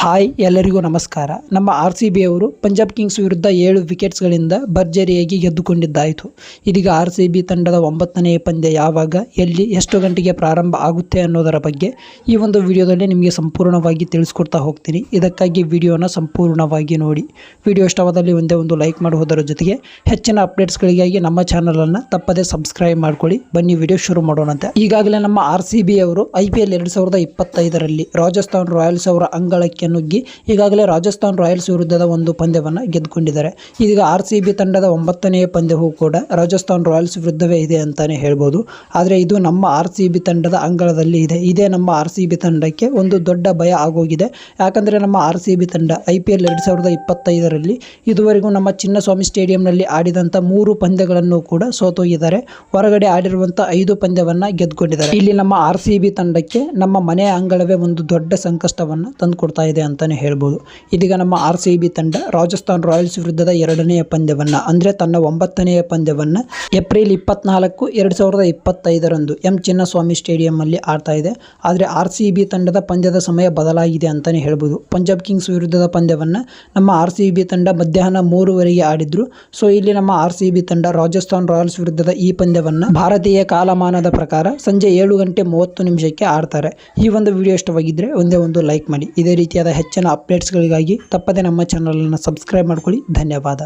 Hi, ಎಲ್ಲರಿಗೂ ನಮಸ್ಕಾರ. ನಮ್ಮ ಆರ್ ಸಿ ಬಿ ಅವರು ಪಂಜಾಬ್ ಕಿಂಗ್ಸ್ ವಿರುದ್ಧ ಏಳು ವಿಕೆಟ್ಸ್ಗಳಿಂದ ಭರ್ಜರಿಯಾಗಿ ಗೆದ್ದುಕೊಂಡಿದ್ದಾಯಿತು. ಇದೀಗ ಆರ್ ಸಿ ಬಿ ತಂಡದ ಒಂಬತ್ತನೆಯ ಪಂದ್ಯ ಯಾವಾಗ, ಎಲ್ಲಿ, ಎಷ್ಟು ಗಂಟೆಗೆ ಪ್ರಾರಂಭ ಆಗುತ್ತೆ ಅನ್ನೋದರ ಬಗ್ಗೆ ಈ ಒಂದು ವಿಡಿಯೋದಲ್ಲಿ ನಿಮಗೆ ಸಂಪೂರ್ಣವಾಗಿ ತಿಳಿಸ್ಕೊಡ್ತಾ ಹೋಗ್ತೀನಿ. ಇದಕ್ಕಾಗಿ ವಿಡಿಯೋನ ಸಂಪೂರ್ಣವಾಗಿ ನೋಡಿ. ವಿಡಿಯೋ ಇಷ್ಟವಾದಲ್ಲಿ ಒಂದೇ ಒಂದು ಲೈಕ್ ಮಾಡುವುದರ ಜೊತೆಗೆ ಹೆಚ್ಚಿನ ಅಪ್ಡೇಟ್ಸ್ಗಳಿಗಾಗಿ ನಮ್ಮ ಚಾನಲನ್ನು ತಪ್ಪದೇ ಸಬ್ಸ್ಕ್ರೈಬ್ ಮಾಡ್ಕೊಳ್ಳಿ. ಬನ್ನಿ, ವಿಡಿಯೋ ಶುರು ಮಾಡೋಣಂತೆ. ಈಗಾಗಲೇ ನಮ್ಮ ಆರ್ ಸಿ ಬಿ ಅವರು ಐ ಪಿ ಎಲ್ ಎರಡು ಸಾವಿರದ ಇಪ್ಪತ್ತೈದರಲ್ಲಿ ರಾಜಸ್ಥಾನ್ ರಾಯಲ್ಸ್ ಅವರ ಅಂಗಳಕ್ಕೆ ನುಗ್ಗಿ ಈಗಾಗಲೇ ರಾಜಸ್ಥಾನ್ ರಾಯಲ್ಸ್ ವಿರುದ್ಧದ ಒಂದು ಪಂದ್ಯವನ್ನು ಗೆದ್ದುಕೊಂಡಿದ್ದಾರೆ. ಇದೀಗ ಆರ್ ಸಿ ತಂಡದ ಒಂಬತ್ತನೆಯ ಪಂದ್ಯವೂ ಕೂಡ ರಾಜಸ್ಥಾನ್ ರಾಯಲ್ಸ್ ವಿರುದ್ಧವೇ ಇದೆ ಅಂತಾನೆ ಹೇಳ್ಬೋದು. ಆದರೆ ಇದು ನಮ್ಮ ಆರ್ ಸಿ ತಂಡದ ಅಂಗಳದಲ್ಲಿ ಇದೆ. ಇದೇ ನಮ್ಮ ಆರ್ ಸಿ ತಂಡಕ್ಕೆ ಒಂದು ದೊಡ್ಡ ಭಯ ಆಗೋಗಿದೆ. ಯಾಕಂದರೆ ನಮ್ಮ ಆರ್ ಸಿ ತಂಡ ಐ ಪಿ ಎಲ್ ಎರಡು ಸಾವಿರದ ಇಪ್ಪತ್ತೈದರಲ್ಲಿ ಇದುವರೆಗೂ ನಮ್ಮ ಚಿನ್ನಸ್ವಾಮಿ ಸ್ಟೇಡಿಯಂನಲ್ಲಿ ಆಡಿದಂಥ ಮೂರು ಪಂದ್ಯಗಳನ್ನು ಕೂಡ ಸೋತೋಗಿದ್ದಾರೆ ಹೊರಗಡೆ ಆಡಿರುವಂಥ ಐದು ಪಂದ್ಯವನ್ನು ಗೆದ್ದುಕೊಂಡಿದ್ದಾರೆ. ಇಲ್ಲಿ ನಮ್ಮ ಆರ್ ಸಿ ತಂಡಕ್ಕೆ ನಮ್ಮ ಮನೆಯ ಅಂಗಳವೇ ಒಂದು ದೊಡ್ಡ ಸಂಕಷ್ಟವನ್ನು ತಂದುಕೊಡ್ತಾ ಇದೆ. ಅಂತಾನೆ ಹೇಳ್ಬೋದು. ಇದೀಗ ನಮ್ಮ ಆರ್ ಸಿ ತಂಡ ರಾಜಸ್ಥಾನ್ ರಾಯಲ್ಸ್ ವಿರುದ್ಧದ ಎರಡನೆಯ ಪಂದ್ಯವನ್ನು, ಅಂದರೆ ತನ್ನ ಒಂಬತ್ತನೆಯ ಪಂದ್ಯವನ್ನು ಏಪ್ರಿಲ್ ಇಪ್ಪತ್ನಾಲ್ಕು ಎರಡು ಸಾವಿರದ ಇಪ್ಪತ್ತೈದರಂದು ಎಂ ಚಿನ್ನಸ್ವಾಮಿ ಸ್ಟೇಡಿಯಂನಲ್ಲಿ ಆಡ್ತಾ ಇದೆ. ಆದರೆ ಆರ್ ಸಿ ತಂಡದ ಪಂದ್ಯದ ಸಮಯ ಬದಲಾಗಿದೆ ಅಂತಲೇ ಹೇಳ್ಬೋದು. ಪಂಜಾಬ್ ಕಿಂಗ್ಸ್ ವಿರುದ್ಧದ ಪಂದ್ಯವನ್ನು ನಮ್ಮ ಆರ್ ಸಿ ತಂಡ ಮಧ್ಯಾಹ್ನ ಮೂರುವರೆಗೆ ಆಡಿದ್ರು. ಸೊ, ಇಲ್ಲಿ ನಮ್ಮ ಆರ್ ಸಿ ತಂಡ ರಾಜಸ್ಥಾನ್ ರಾಯಲ್ಸ್ ವಿರುದ್ಧದ ಈ ಪಂದ್ಯವನ್ನು ಭಾರತೀಯ ಕಾಲಮಾನದ ಪ್ರಕಾರ ಸಂಜೆ ಏಳು ಗಂಟೆ ಮೂವತ್ತು ನಿಮಿಷಕ್ಕೆ ಆಡ್ತಾರೆ. ಈ ಒಂದು ವಿಡಿಯೋ ಇಷ್ಟವಾಗಿದ್ದರೆ ಒಂದೇ ಒಂದು ಲೈಕ್ ಮಾಡಿ. ಇದೇ ರೀತಿಯಾದ ಹೆಚ್ಚಿನ ಅಪ್ಡೇಟ್ಸ್ಗಳಿಗಾಗಿ ತಪ್ಪದೆ ನಮ್ಮ ಚಾನಲನ್ನು ಸಬ್ಸ್ಕ್ರೈಬ್ ಮಾಡ್ಕೊಳ್ಳಿ. ಧನ್ಯವಾದ.